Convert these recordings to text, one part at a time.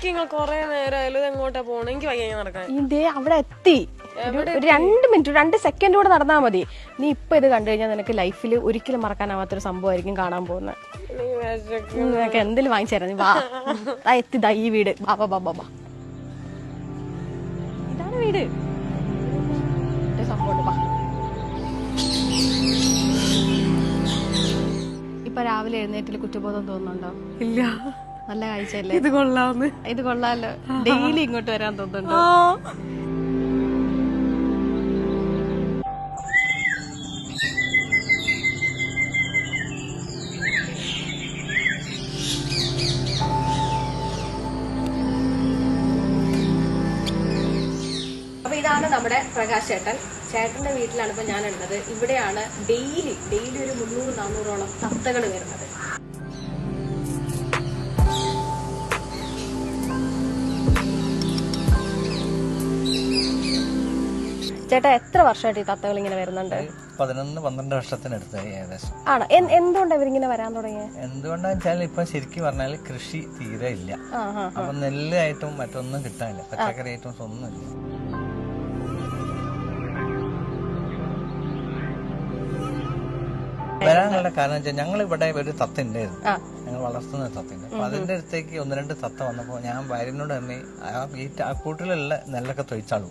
നിക്കിങ്ങൾ കൊറേ ഇത് എങ്ങോട്ടാ പോണേ? എനിക്ക് വയ്യ നടക്കാൻ. ഇതേ അവിടെ എത്തി. ഒരു രണ്ട് മിനിറ്റ് രണ്ട് സെക്കൻഡ് കൂടെ നടന്നാ മതി. നീ ഇപ്പൊ ഇത് കണ്ടു കഴിഞ്ഞാൽ നിനക്ക് ലൈഫിൽ ഒരിക്കലും മറക്കാനാവാത്തൊരു സംഭവമായിരിക്കും കാണാൻ പോകുന്നത്. നിനക്ക് എന്തെങ്കിലും വാങ്ങിച്ചു വാ. എത്തി ദാ ഈ വീട്. ബാബാ ബാബാ ബാ ഇതാണ് വീട്. ബാ ഇപ്പൊ രാവിലെ എഴുന്നേറ്റിൽ കുറ്റബോധം തോന്നുന്നുണ്ടോ? ഇല്ല. നല്ല കാഴ്ചയല്ലേ? ഇത് കൊള്ളാന്ന് ഇത് കൊള്ളാലോ. ഡെയിലി ഇങ്ങോട്ട് വരാൻ തോന്നുന്നുണ്ടോ? ഇതാണ് നമ്മുടെ പ്രകാശ് ചേട്ടൻ. ചേട്ടന്റെ വീട്ടിലാണ് ഇപ്പൊ ഞാനുള്ളത്. ഉള്ളത് ഇവിടെയാണ് ഡെയിലി ഡെയിലി ഒരു മുന്നൂറ് നാന്നൂറോളം തത്തകൾ വരുന്നത്. ചേട്ടാ എത്ര വർഷമായിട്ട് ഈ തത്തകൾ ഇങ്ങനെ വരുന്നുണ്ട്? പതിനൊന്ന് പന്ത്രണ്ട് വർഷത്തിനടുത്ത് ഏകദേശം. ആണ്. എന്തുകൊണ്ടാ ഇവരിങ്ങനെ വരാൻ തുടങ്ങിയത് എന്തുകൊണ്ടാന്ന് വെച്ചാൽ ഇപ്പൊ ശരിക്കും പറഞ്ഞാൽ കൃഷി തീരെ ഇല്ല. അപ്പൊ നെല്ലായിട്ടും മറ്റൊന്നും കിട്ടാനില്ല. പച്ചക്കറി ഐറ്റംസ് ഒന്നുമില്ല വരാനുള്ള കാരണം വെച്ചാൽ ഞങ്ങൾ ഇവിടെ ഒരു തത്ത ഉണ്ടായിരുന്നു. ഞങ്ങൾ വളർത്തുന്ന തത്തയുണ്ട്. അപ്പൊ അതിന്റെ അടുത്തേക്ക് ഒന്ന് രണ്ട് തത്ത വന്നപ്പോ ഞാൻ വയലിനോട് തന്നെ ആ ഈ ആ കൂട്ടിലുള്ള നെല്ലൊക്കെ തൊഴിച്ചാളൂ.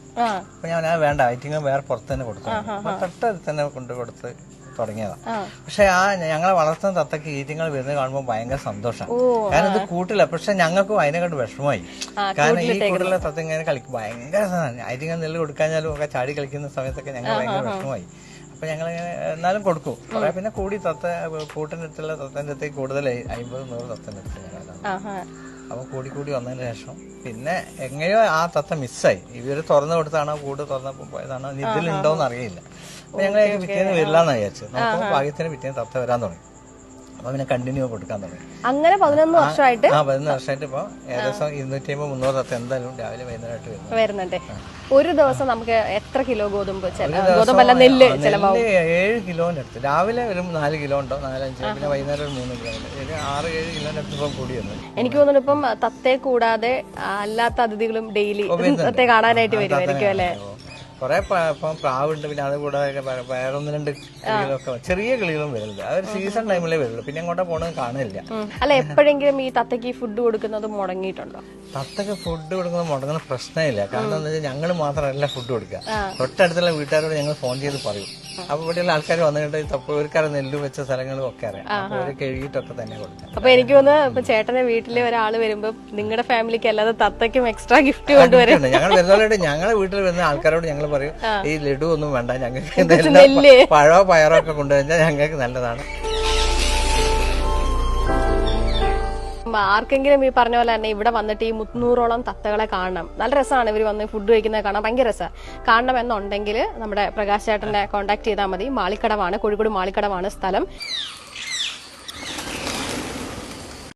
അപ്പൊ ഞാൻ ആ വേണ്ട ഐറ്റിങ് വേറെ പുറത്ത് തന്നെ കൊടുത്തു അപ്പൊ തൊട്ടടുത്ത് തന്നെ കൊണ്ടു കൊടുത്ത് തുടങ്ങിയതാണ്. പക്ഷെ ആ ഞങ്ങളെ വളർത്തുന്ന തത്തക്ക് ഈറ്റിങ്ങൾ വരുന്നത് കാണുമ്പോൾ ഭയങ്കര സന്തോഷം. കാരണം ഇത് കൂട്ടില്ല പക്ഷെ ഞങ്ങൾക്കും അതിനെക്കാട്ട് വിഷമമായി. കാരണം ഈ കൂട്ടിലെ തത്ത ഇങ്ങനെ കളിക്കും. ഭയങ്കര ഐറ്റിങ്ങൾ നെല്ല് കൊടുക്കാഞ്ഞാലും ഒക്കെ ചാടി കളിക്കുന്ന സമയത്തൊക്കെ ഞങ്ങൾ ഭയങ്കര വിഷമമായി. അപ്പൊ ഞങ്ങൾ എന്നാലും കൊടുക്കും. കുറെ പിന്നെ കൂടി തത്ത കൂട്ടിന്റെ അടുത്തുള്ള തത്തന്റെ അടുത്തേക്ക് കൂടുതലായി. അമ്പത് നൂറ് തത്തന്റെ അടുത്ത് ഞങ്ങൾ അപ്പൊ കൂടി കൂടി വന്നതിന് ശേഷം പിന്നെ എങ്ങനെയോ ആ തത്ത മിസ്സായി. ഇവർ തുറന്നു കൊടുത്താണോ കൂട് തുറന്നപ്പോ പോയതാണോ ഇതിലുണ്ടോന്ന് അറിയില്ല. അപ്പൊ ഞങ്ങൾ പിറ്റേന്ന് വരില്ലാന്ന് വിചാരിച്ചു നോക്കുമ്പോൾ ഭാഗ്യത്തിന് പിറ്റേന്ന് തത്ത വരാൻ തുടങ്ങി. അപ്പൊ പിന്നെ കണ്ടിന്യൂ കൊടുക്കാൻ തുടങ്ങി. അങ്ങനെ പതിനൊന്ന് വർഷമായിട്ട്? ആ പതിനൊന്ന് വർഷമായിട്ട് ഇപ്പൊ ഏകദേശം ഇരുന്നൂറ്റി അമ്പത് മുന്നൂറ് തത്ത എന്തായാലും രാവിലെ വൈകുന്നേരമായിട്ട് വരുന്നു വരുന്നുണ്ട്. ഒരു ദിവസം നമുക്ക് എത്ര കിലോ ഗോതമ്പ് ഗോതമ്പല്ല നെല്ല് ചിലവാകും ഏഴ് കിലോന്റെ അടുത്ത്. രാവിലെ ഒരു നാല് കിലോ ഉണ്ടോ? നാലഞ്ച് പിന്നെ വൈകുന്നേരം ഒരു മൂന്ന് കിലോ ഉണ്ട്. ആറ് ഏഴ് കിലോന്റെ അടുത്ത് ഇപ്പം കൂടി വന്നു. എനിക്ക് തോന്നുന്നു ഇപ്പം തത്തെ കൂടാതെ അല്ലാത്ത അതിഥികളും ഡെയിലി തത്തെ കാണാനായിട്ട് വരുമായിരിക്കും അല്ലെ? കുറെ ഇപ്പം പ്രാവുണ്ട് പിന്നെ അത് കൂടാതെ വേ- വേറെ ഒന്ന് രണ്ട് കിളികളൊക്കെ ചെറിയ കിളികളും വരുന്നുണ്ട്. അതൊരു സീസൺ ടൈമിലേ വരുള്ളൂ. പിന്നെ അങ്ങോട്ട് പോണത് കാണില്ല അല്ല എപ്പോഴെങ്കിലും ഈ തത്തയ്ക്ക് ഫുഡ് കൊടുക്കുന്നത് മുടങ്ങിയിട്ടുണ്ടോ? തത്തക്ക് ഫുഡ് കൊടുക്കുന്നത് മുടങ്ങുന്ന പ്രശ്നമില്ല. കാരണം എന്താ വെച്ചാൽ ഞങ്ങൾ മാത്രമല്ല ഫുഡ് കൊടുക്കുക. തൊട്ടടുത്തുള്ള വീട്ടുകാരോട് ഞങ്ങൾ ഫോൺ ചെയ്ത് പറയും. അപ്പൊ ഇവിടെയുള്ള ആൾക്കാർ വന്നിട്ട് തപ്പൂർക്കാരെ നെല്ല് വെച്ച സ്ഥലങ്ങളും ഒക്കെ അറിയാം. കഴുകിയിട്ടൊക്കെ തന്നെ കൊടുക്കാം അപ്പൊ എനിക്ക് തോന്നുന്നു ഇപ്പൊ ചേട്ടന്റെ വീട്ടിലെ ഒരാൾ വരുമ്പോ നിങ്ങളുടെ ഫാമിലിക്ക് അല്ലാതെ തത്തയ്ക്കും എക്സ്ട്രാ ഗിഫ്റ്റ് കൊണ്ടുവരുന്നുണ്ട് ഞങ്ങൾ വരുന്നവരായിട്ട് ഞങ്ങളുടെ വീട്ടിൽ വരുന്ന ആൾക്കാരോട് ഞങ്ങൾ പറയും ഈ ലഡു ഒന്നും വേണ്ട ഞങ്ങൾക്ക്. പഴോ പയറോ ഒക്കെ കൊണ്ടുവന്നാൽ ഞങ്ങൾക്ക് നല്ലതാണ്. ആർക്കെങ്കിലും ഈ പറഞ്ഞ പോലെ തന്നെ ഇവിടെ വന്നിട്ട് ഈ മുന്നൂറോളം തത്തകളെ കാണണം. നല്ല രസമാണ് ഇവർ വന്ന് ഫുഡ് കഴിക്കുന്നത് കാണാൻ. ഭയങ്കര രസമാണ് കാണണം എന്നുണ്ടെങ്കിൽ നമ്മുടെ പ്രകാശ് ചേട്ടനെ കോൺടാക്ട് ചെയ്താൽ മതി. മാളിക്കടവാണ് കോഴിക്കോട് മാളിക്കടവാണ് സ്ഥലം.